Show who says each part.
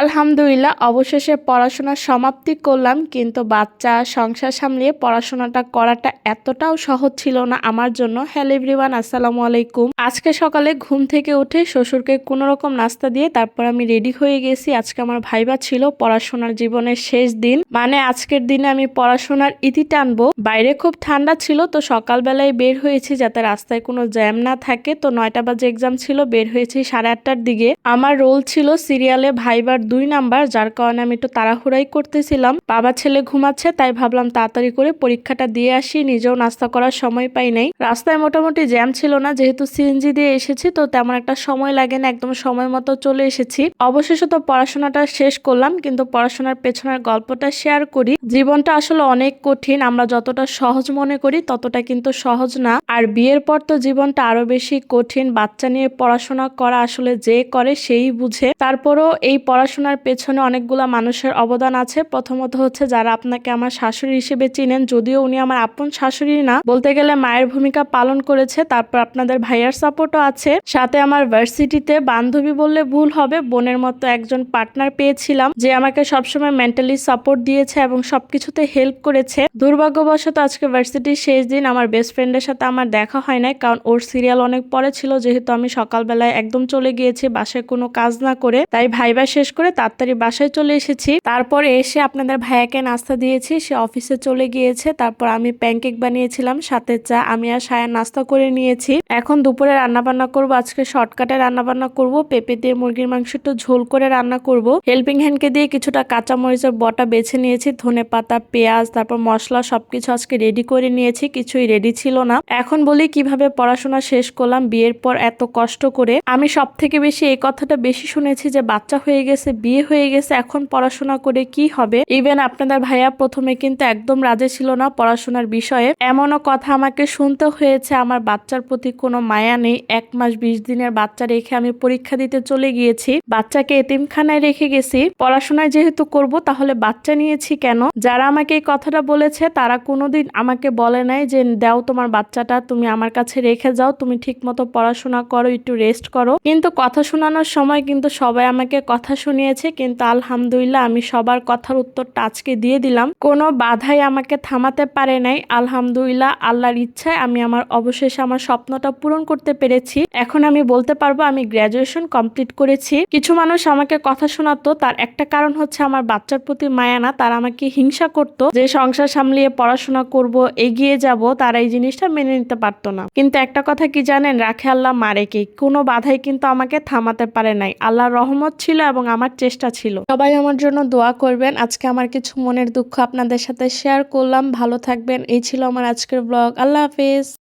Speaker 1: আলহামদুলিল্লাহ, অবশেষে পড়াশোনা সমাপ্তি করলাম, কিন্তু বাচ্চা সংসার সামলিয়ে পড়াশোনাটা করাটা এতটাও সহজ ছিল না আমার জন্য। হ্যালো এভরিওয়ান আসসালামু আলাইকুম। আজকে সকালে ঘুম থেকে উঠে শ্বশুরকে কোনো রকম নাস্তা দিয়ে তারপর আমি রেডি হয়ে গেছি। আজকে আমার ভাইবা ছিল পড়াশোনার জীবনের শেষ দিন। মানে আজকের দিনে আমি পড়াশোনার ইতি টানবো। বাইরে খুব ঠান্ডা ছিল, তো সকালবেলায় বের হয়েছি যাতে রাস্তায় কোনো জ্যাম না থাকে। তো নয়টা বাজে এক্সাম ছিল, বের হয়েছি সাড়ে আটটার দিকে। আমার রোল ছিল সিরিয়ালে ভাইবার দুই নাম্বার, যার কারণে আমি একটু তাড়াহুড়াই করতেছিলাম। বাবা ছেলে ঘুমাচ্ছে, তাই ভাবলাম তাড়াতাড়ি করে পরীক্ষাটা দিয়ে আসি, নিজেও নাস্তা করার সময় পাই নাই। রাস্তায় মোটামুটি জ্যাম ছিল না, যেহেতু সিএনজি দিয়ে এসেছি, তো তেমন একটা সময় লাগে না, একদম সময় মতো চলে এসেছি। অবশেষে তো পড়াশোনাটা শেষ করলাম, কিন্তু পড়াশোনার পেছনের গল্পটা শেয়ার করি। জীবনটা আসলে অনেক কঠিন, আমরা যতটা সহজ মনে করি, ততটা কিন্তু সহজ না। আর বিয়ের পর তো জীবনটা আরও বেশি কঠিন, বাচ্চা নিয়ে পড়াশোনা করা আসলে যে করে সেই বুঝে। তারপরও এই পড়াশোনার পেছনে অনেকগুলা মানুষের অবদান আছে। প্রথমত হচ্ছে যারা আপনাকে আমার শাশুড়ি হিসেবে চিনেন, যদিও উনি আমার আপন শাশুড়ি না। বলতে গেলে মায়ের ভূমিকা পালন করেছে, তারপর আপনাদের ভাইয়ার সাপোর্টও আছে। সাথে আমার ভার্সিটিতে বান্ধবী বললে ভুল হবে, বোনের মতো একজন পার্টনার পেয়েছিলাম, যে আমাকে সবসময় মেন্টালি সাপোর্ট দিয়েছে এবং সবকিছুতে হেল্প করেছে। দুর্ভাগ্যবশত আজকে ভার্সিটির শেষ দিন, আমার বেস্ট ফ্রেন্ডের সাথে আমার দেখা হয় নাই, কারণ ওর সিরিয়াল অনেক পরে ছিল, যেহেতু আমি সকালবেলায় একদম চলে গিয়েছি, বাসায় কোনো কাজ না করে। তাই ভাইবা শেষ করে তাড়াতাড়ি বাসায় চলে এসেছি। তারপরে এসে আপনাদের ভাইয়াকে নাস্তা দিয়েছি। সে অফিসে চলে গিয়েছে। তারপর আমি প্যানকেক বানিয়েছিলাম, সাথে চা। আমি আর সায়া নাস্তা করে নিয়েছি। এখন দুপুরে রান্না বান্না করব। আজকে শর্টকাটে রান্না বান্না করব। পেঁপে দিয়ে মুরগির মাংস একটু ঝোল করে রান্না করব। হেল্পিং হ্যান্ডকে দিয়ে কিছুটা কাঁচা মরিচের বটা বেছে নিয়েছি। ধনে পাতা, পেঁয়াজ, তারপর মশলা সবকিছু আজকে রেডি করে নিয়েছি। কিছুই রেডি ছিল না। এখন বলি কীভাবে পড়াশোনা শেষ করলাম, বিয়ের পর এত কষ্ট করে। আমি সব থেকে বেশি এই কথাটা বেশি শুনেছি যে বাচ্চা হয়ে গেছে বিয়ে হয়ে গেছে, এখন পড়াশোনা করে কি হবে? ইভেন আপনাদের ভাইয়া প্রথমে কিন্তু একদম রাজে ছিল না পড়াশোনার বিষয়ে। এমনও কথা আমাকে শুনতে হয়েছে, আমার বাচ্চার প্রতি কোনো মায়া নেই। এক মাস বিশ দিনের বাচ্চা রেখে আমি পরীক্ষা দিতে চলে গিয়েছি, বাচ্চাকে এতিমখানায় রেখে গেছি। পড়াশোনায় যেহেতু করব, তাহলে বাচ্চা নিয়েছি কেন? যারা আমাকে এই কথাটা বলেছে, তারা কোনোদিন আমাকে বলে নাই যে, দাও তোমার বাচ্চাটা, তুমি আমার কাছে রেখে যাও, তুমি ঠিক মতো পড়াশোনা করো, একটু রেস্ট করো। কিন্তু কথা শোনানোর সময় কিন্তু সবাই আমাকে কথা শুনিয়েছে, কিন্তু আলহামদুলিল্লাহ আমি সবার কথার উত্তরটা আজকে দিয়ে দিলাম। কোনো বাধাই আমাকে থামাতে পারে নাই। আলহামদুলিল্লাহ, আল্লাহর ইচ্ছায় আমি আমার অবশেষে আমার স্বপ্নটা পূরণ করতে পেরেছি। এখন আমি বলতে পারব, আমি গ্র্যাজুয়েশন কমপ্লিট করেছি। কিছু মানুষ আমাকে কথা শোনাতো, তার একটা কারণ হচ্ছে আমার বাচ্চার প্রতি মায়া না, তারা আমাকে হিংসা করতো। যে সংসার সামলিয়ে পড়াশোনা করব, এগিয়ে যাব, তারা এই জিনিসটা মেনে নিতে পারতো না। কিন্তু একটা কথা কি জানেন? রাখে আল্লাহ, মারে কি? কোনো বাধাই কিন্তু আমাকে থামাতে পারে নাই। আল্লাহর রহমত ছিল এবং আমার চেষ্টা ছিল। সবাই আমার জন্য দোয়া করবেন। আজকে আমার কিছু মনের দুঃখ আপনাদের সাথে শেয়ার করলাম। ভালো থাকবেন। এই ছিল আমার আজকের ব্লগ আল্লাহ হাফিজ।